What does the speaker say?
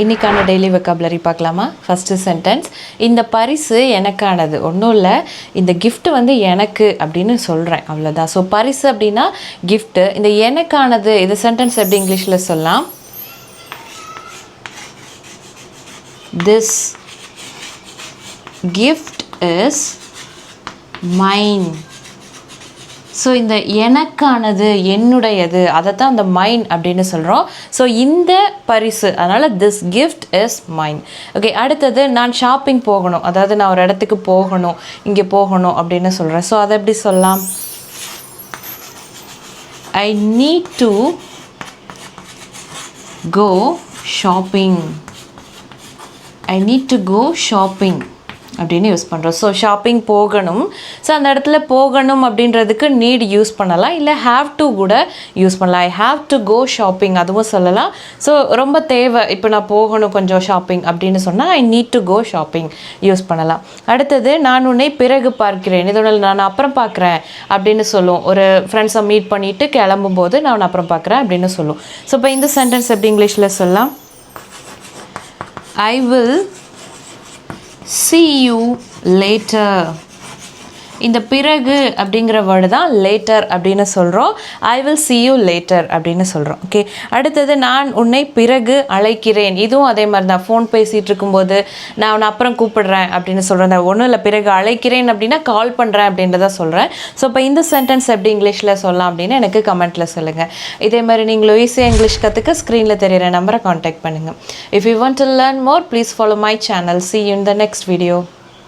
இன்னைக்கான daily vocabulary பார்க்கலாமா? First sentence இந்த பரிசு எனக்கானது. ஒன்றும் இல்லை. இந்த கிஃப்ட் வந்து எனக்கு அப்படின்னு சொல்கிறேன் அவ்வளோதான் ஸோ பரிசு அப்படின்னா கிஃப்ட்டு இந்த எனக்கானது இது சென்டென்ஸ் எப்படி இங்கிலீஷில் சொல்லலாம்? This gift is mine so இந்த எனக்கானது என்னுடையது அதை தான் அந்த மைண்ட் அப்படின்னு சொல்கிறோம் ஸோ இந்த பரிசு அதனால் this gift is mind okay அடுத்தது நான் ஷாப்பிங் போகணும். அதாவது நான் ஒரு இடத்துக்கு போகணும் இங்கே போகணும் அப்படின்னு சொல்கிறேன் ஸோ அதை எப்படி சொல்லலாம்? I need to go shopping I need to go shopping அப்படின்னு யூஸ் பண்ணுறோம் ஸோ ஷாப்பிங் போகணும். ஸோ அந்த இடத்துல போகணும் அப்படின்றதுக்கு நீட் யூஸ் பண்ணலாம். இல்லை ஹாவ் டு கூட யூஸ் பண்ணலாம். I have to go shopping அதுவும் சொல்லலாம். ஸோ ரொம்ப தேவை. இப்போ நான் போகணும் கொஞ்சம் ஷாப்பிங் அப்படின்னு சொன்னால் I need to go shopping use பண்ணலாம். அடுத்தது நான் உன்னை பிறகு பார்க்கிறேன். இதோட நான் அப்புறம் பார்க்குறேன் அப்படின்னு சொல்லும் ஒரு ஃப்ரெண்ட்ஸை மீட் பண்ணிவிட்டு கிளம்பும்போது நான் அப்புறம் பார்க்குறேன் அப்படின்னு சொல்லும் ஸோ இப்போ இந்த சென்டென்ஸ் எப்படி இங்கிலீஷில் சொல்லலாம்? I will see you later இந்த பிறகு அப்படிங்கிற வேர்டு தான் லேட்டர் அப்படின்னு சொல்கிறோம் I will see you later அப்படின்னு சொல்கிறோம் ஓகே அடுத்தது நான் உன்னை பிறகு அழைக்கிறேன். இதுவும் அதே மாதிரி தான். ஃபோன் பேசிகிட்டு இருக்கும்போது நான் உன்னை அப்புறம் கூப்பிடுறேன் அப்படின்னு சொல்கிறேன் ஒன்றும் இல்லை பிறகு அழைக்கிறேன் அப்படின்னா கால் பண்ணுறேன் அப்படின்றத சொல்கிறேன் ஸோ இப்போ இந்த சென்டென்ஸ் எப்படி இங்கிலீஷில் சொல்லலாம் அப்படின்னு எனக்கு கமெண்ட்டில் சொல்லுங்கள் இதே மாதிரி நீங்களும் ஈஸியாக இங்கிலீஷ் கற்றுக்க ஸ்க்ரீனில் தெரியிற நம்பரை காண்டாக்ட் பண்ணுங்கள் if you want to learn more please follow my channel see in the next video